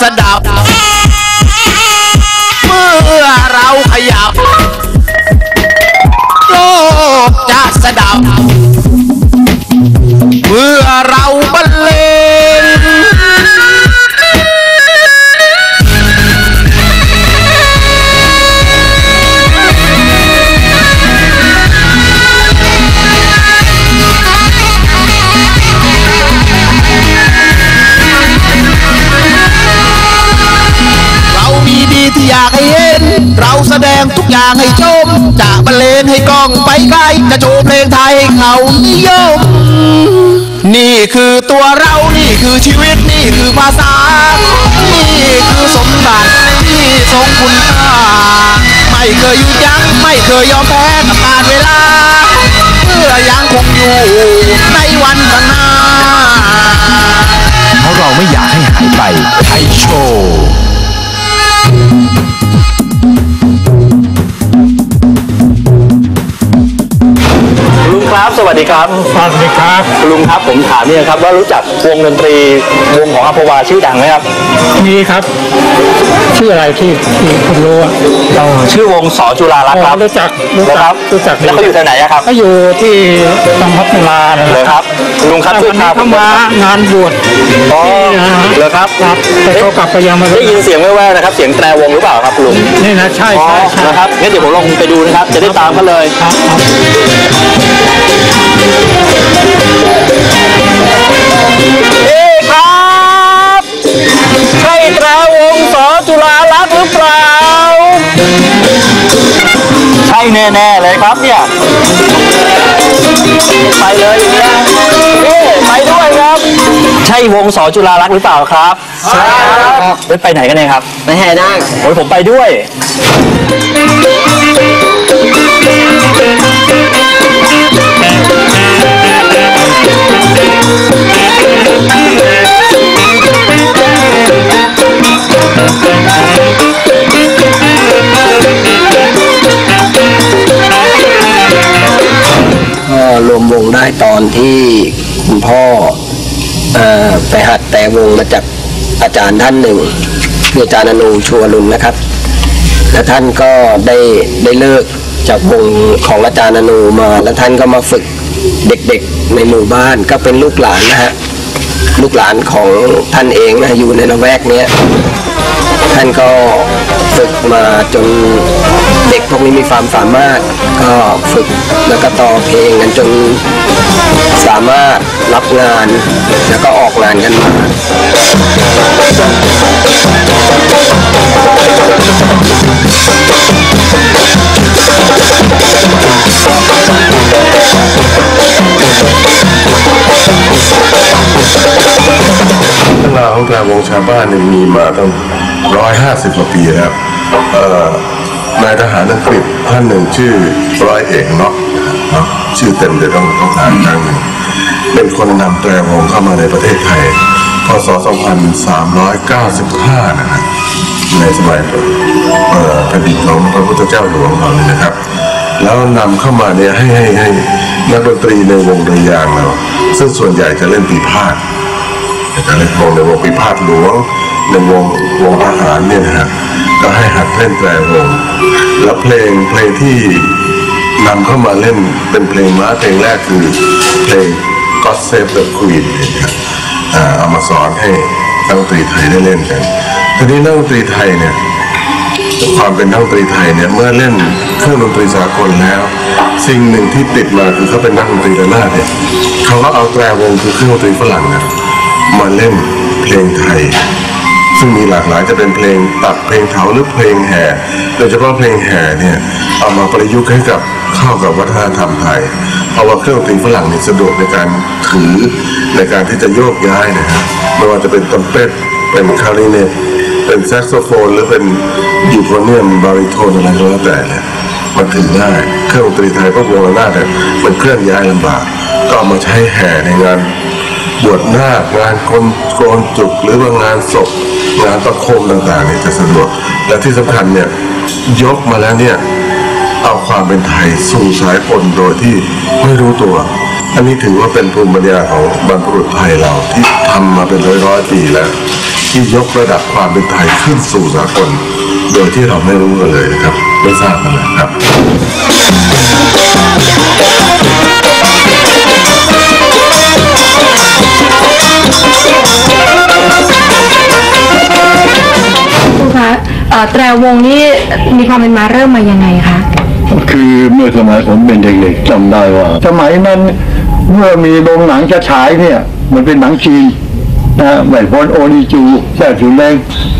สะดับ เมื่อเราขยับ โลกจะสะดับ เราแสดงทุกอย่างให้ชม จะบรรเลงให้กล้องไปไกล จะโชว์เพลงไทยให้เขานิยม นี่คือตัวเรานี่คือชีวิตนี่คือภาษา นี่คือสมบัติที่ทรงคุณค่า ไม่เคยหยุดยั้งไม่เคยยอมแพ้กับการเวลา เพื่อยังคงอยู่ในวันข้างหน้าเพราะเราไม่อยากให้หายไปไทยโชว์ วัสดีครับ สวัสดีครับคุณลุงครับผมถามเนี่ยครับว่ารู้จักวงดนตรีวงของอัมพวาชื่อดังไหมครับ มีครับ ชื่ออะไรที่ที่คุณรู้อะชื่อวงสอจุฬาลักษณ์ครับรู้จักรู้นะจัครักบรู้จักแล้วเขาอยู่แถวไหนอะครับเขาอยู่ที่ตังพัทลานะเหรอครับคุณลุงครับแต่ช่ววัยนพานี้ผมเขามางานบวชอ๋อที่นะฮะเหรอครับครับแต่เขากลับไปยังไม่ได้ยินเสียงแว่วๆนะครับ เสียงแตรวงหรือเปล่าครับคุณลุงนี่นะใช่อ๋อใช่ใช่นะครับงั้นเดี๋ยวผมลองไปดูนะครับ จะได้ตามกันเลยครับครับเอ๊ะครับใช่แตรวงสอจุฬาลักษณ์ห รือเปล่า ใช่แน่ๆเลยครับเนี่ย ไปเลยอย่างเงี้ยเอ๊ะไปด้วยครับ ใช่วงสอจุฬาลักษณ์หรือเปล่าครับใช่ครับไปไหนกันเนี่ยครับไปแห่นาคโอ้ยผมไปด้วยก็ รวมวงได้ตอนที่คุณพ่ออไปหัดแต่วงมาจากอาจารย์ท่านหนึ่งคืออาจารย์อนุชัวรุนนะครับ และท่านก็ได้ได้เลิกจากวงของอาจารย์อนุมา แล้วท่านก็มาฝึกเด็กๆในหมู่บ้านก็เป็นลูกหลานนะฮะลูกหลานของท่านเองนะอยู่ในละแวกเนี้ยท่านก็ฝึกมาจน พวกนี้มีความสามารถก็ฝึกแล้วก็ต่อเพลงกันจนสามารถรับงานแล้วก็ออกงานกันมาเรื่องราวของการวงชาวบ้านเนี่ยมีมาตั้งร้อยห้าสิบกว่าปีแล้วเอ่อ นายทหารอังกฤษท่านหนึ่งชื่อร้อยเอกเนาะชื่อเต็มเดี๋ยวต้องต้องถามอีกครั้งหนึ่งเป็นคนนำแตรวงเข้ามาในประเทศไทยพศ 2395 นะฮะในสมัยเอ่อแผ่นดินของพระพุทธเจ้าอยู่ของเราเนี่ยนะครับ แล้วนำเข้ามาเนี่ยให้ให้ให้นักดนตรีในวงดนยางเราซึ่งส่วนใหญ่จะเล่นปีพาดในการเล่นวงในวงปีพาดหลวง ในวงวงทหารเนี่ยนะฮะก็ให้หัดเล่นแตรวง แล้วเพลงเพลงที่นำเข้ามาเล่นเป็นเพลงม้าเพลงแรกคือเพลง God Save the Queen เนี่ยนะเอามาสอนให้นักดนตรีไทยได้เล่นกันทีนี้นักดนตรีไทยเนี่ยความเป็นนักดนตรีไทยเนี่ยเมื่อเล่นเครื่องดนตรีสากลแล้ว สิ่งหนึ่งที่ติดมาคือเขาเป็นนักดนตรีระนาดเนี่ยเขาก็เอาแตรวงคือเครื่องดนตรีฝรั่งเนี่ยมาเล่นเพลงไทย ซึ่งมีหลากหลายจะเป็นเพลงตัดเพลงเถาหรือเพลงแห่โดยเฉพาะเพลงแห่เนี่ยเอามาประยุกต์ให้กับเข้ากับวัฒนธรรมไทย เพราะว่าเครื่องดนตรีฝรั่งเนี่ยสะดวกในการถือในการที่จะโยกย้ายนะฮะไม่ว่าจะเป็นตรมเป็ตเป็นคาริเนตเป็นแซกโซโฟน หรือเป็นยูโทเนียมบาริโทนอะไรก็แล้วแต่เนี่ยมันถือง่ายเครื่องดนตรีไทยก็วงระนาดเนี่ยมันเคลื่อนย้ายลำบาก ก็เอามาใช้แห่ในงาน บวชนางานคนโกนจุกหรือว่างานศพงานประโคมต่างๆเนี่ยจะสะดวก และที่สำคัญเนี่ยยกมาแล้วเนี่ยเอาความเป็นไทยสู่สายคนโดยที่ไม่รู้ตัว อันนี้ถือว่าเป็นภูมิปัญญาของบรรพบุรุษไทยเราที่ทำมาเป็นร้อยๆปีแล้ว ที่ยกระดับความเป็นไทยขึ้นสู่สากลโดยที่เราไม่รู้กันเลยนะครับไม่ทราบกันเลยครับ ครูคะเอ่อแตรวงนี่มีความเป็นมาเริ่มมายังไงคะ คือเมื่อสมัยผมเป็นเด็กๆจำได้ว่า สมัยนั้นเมื่อมีโรงหนังจะฉายเนี่ย มันเป็นหนังจีนนะไม่พ้นโอริจูแซ่ถือเล้ง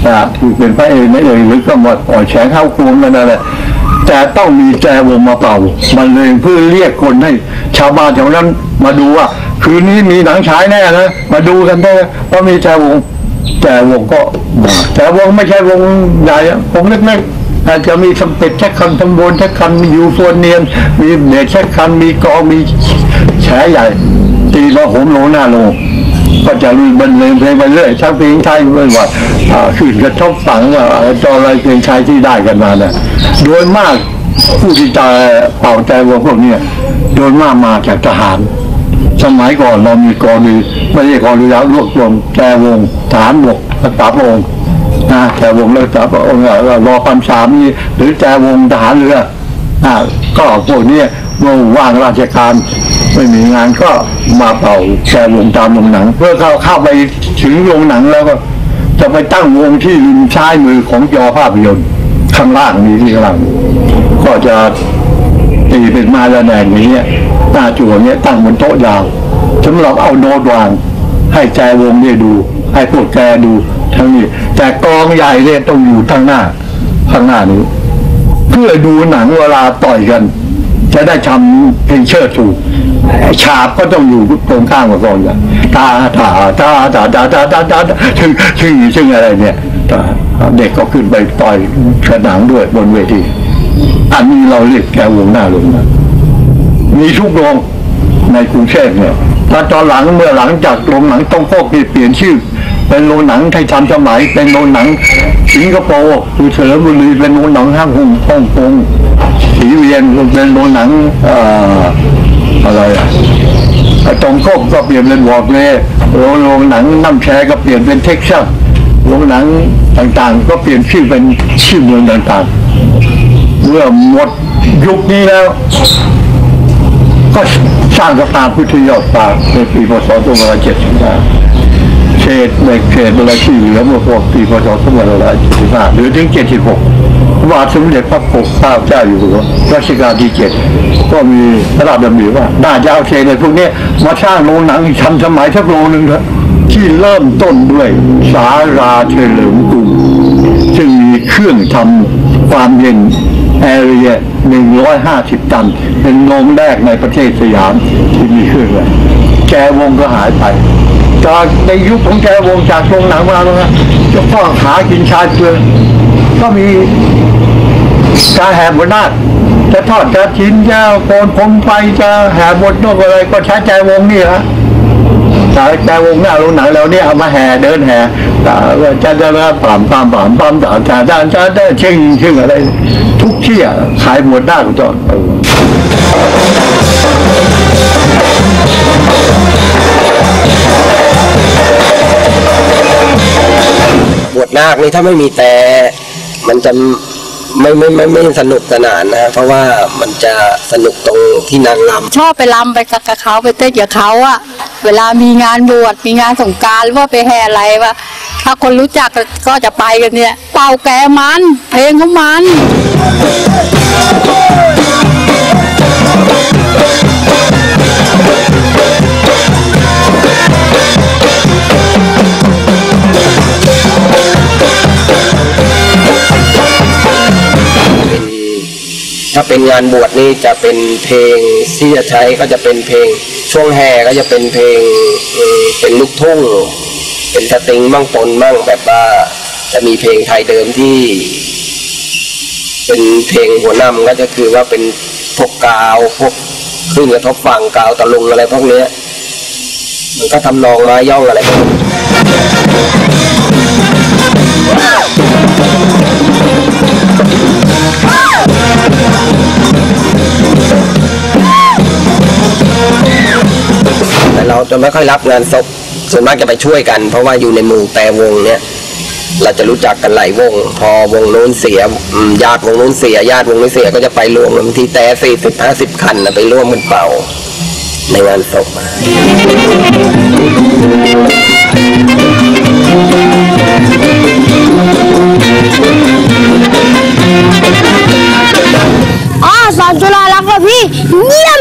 นะที่เป็นพระเอกไม่เอ่ยหรือก็หมดอ่อยแฉงเข้าควงกันนั่นแหละแต่ต้องมีแจวงมาเป่าบรรเลงเพื่อเรียกคนให้ ชาวบ้านแถวนั้นมาดูว่า คืนนี้มีหนังฉายแน่นะมาดูกันได้ว่ามีแจวงแต่วงก็แต่วงไม่ใช่วงใหญ่วงเล็กๆอาจจะมีสมเป็ดแค่คันทำบนแค่คันมียูโฟเนียน มีเบสแค่คันมีกองมีแฉใหญ่ตีมาโหมโลหน้าโลก็จะลุยบรรเลงเพลงไปเรื่อยชักเพลงไทยเรื่อยว่าอ่าขึ้นกระทบฝังว่าจออะไรเพลงไทยที่ได้กันมาเนี่ยโดยมากผู้ที่จะเป่าใจวงพวกเนี้ยโดยมากมาจากทหาร สมัยก่อนเรามีกองดีไม่ใช่กองดีแล้วรวบรวมแจวงฐานบกรักษาพระองค์นะแจวงรักษาพระองค์รอความสามนี่หรือแจวงทหารเรืออะก็พวกนี้เมื่อว่างราชการไม่มีงานก็มาเป่าแจวงตามโรงหนัง เพื่อเข้าเข้าไปถึงโรงหนังแล้วก็จะไปตั้งวงที่ริมซ้ายมือของจอภาพยนตร์ข้างล่างมีที่ข้างล่างก็จะตีเป็นมาระแนงอย่างเงี้ หน้าจั่วเนี้ยตั้งบนโต๊ะยาวสำหรับเอาโน้ตวาง ให้แจวงเนี่ยดู ให้พวกแกดูทั้งนี้ แต่กองใหญ่เนี่ยต้องอยู่ข้างหน้าข้างหน้านี้ เพื่อดูหนังเวลาต่อยกัน จะได้ทำเพลงเชิดถูกฉาบก็ต้องอยู่ตรงข้างกับกองใหญ่ตาตาตาตาตาตาตาตาชื่อชื่อชื่ออะไรเนี่ยเด็กก็ขึ้นไปต่อยกระหนังด้วยบนเวที อันนี้เราเรียกแกวงหน้าลงนะ มีทุกโรงในกรุงเทพเนี่ยถ้าตอนหลังเมื่อหลังจากโรงหนังต้องโคกนี่เปลี่ยนชื่อ เป็นโรงหนังไทยทันสมัย เป็นโรงหนังสิงคโปร์คือเฉลิมบุรีเป็นโรงหนังห้างหุ้งฮ่องกงสีเวียนเป็นโรงหนังอะไรอะตรงโคกก็เปลี่ยนเป็นวอร์เล่โรงหนังน้ำแชร์ก็เปลี่ยนเป็นเท็กซัสโรงหนังต่างๆ ก็เปลี่ยนชื่อเป็นชื่อเมืองต่างๆ เมื่อหมดยุคนี้แล้ว ก็สร้างสะพานพุทธยอดฟ้าในปีพศ2575เศษเบกเศษอะไรที่เหลือเมื่อพวกปีพศ2575หรือถึง 76ว่าสมเด็จพระปกเกล้าเจ้าอยู่หัวรัชกาลที่ 7 ก็มีพระราชดำริว่าน่าจะเอาเศษในพวกนี้มาสร้างโรงหนังทันสมัยสักโรงหนึ่งเถอะที่เริ่มต้นด้วยสาราเฉลิมกรุงซึ่งมีเครื่องทำความเย็น แอเรีย150ตัน เป็นโรงแรกในประเทศสยามที่มีเครื่องเลยแกวงก็หายไป จากในยุคของแกวงจากโรงหนังมาแล้วนะจ้าพ่อหากินชาเกลือก็มีการแห่บนนาจะทอดจะชิ้นจะโกนผมไปจะแห่บนนกอะไรก็ใช้แกวงนี่ฮะ แต่วงหน้าโรงหนังแล้วเนี่ยเอามาแห่เดินแห่อ่าจะจะจะปั๊มปั๊มปั๊มปั๊มจะจะจะจะจะเชิงเชิงอะไร ทุกที่อะขายหมดได้ก็จอดบวชนาคนี่ถ้าไม่มีแต่ มันจะ ไม่ไม่ไม่ไม่สนุกสนานนะเพราะว่ามันจะสนุกตรงที่นางรำชอบไปรำไปกับเขาไปเต้นกับเขาอะเวลามีงานบวชมีงานสงการหรือว่าไปแห่อะไรวะถ้าคนรู้จักก็จะไปกันเนี่ย เป่าแกมัน เพลงของมัน เป็นงานบวชนี่จะเป็นเพลงที่จะใช้ก็จะเป็นเพลงช่วงแห่ก็จะเป็นเพลงเป็นลูกทุ่ง เป็นสตริงมั่งปนมั่งแบบว่าจะมีเพลงไทยเดิมที่ เป็นเพลงหัวนำก็จะคือว่าเป็นพวกกาวพวกคลื่นกระทบฝั่งกาวตะลุงอะไรพวกเนี้ยมันก็ทำนองมาย่องอะไรพวกนี้ จะไม่ค่อยรับงานศพส่วนมากจะไปช่วยกัน เพราะว่าอยู่ในหมู่แต่วงเนี่ยเราจะรู้จักกันหลายวง พอวงนู้นเสียญาติวงนู้นเสียญาติวงนี้เสียก็จะไปรวมกันที่แต่สี่สิบห้าสิบคันนะไปร่วมกันเป่า ในงานศพอ๋อสอนจุฬาลักษณ์เหรอพี่เยี่ยม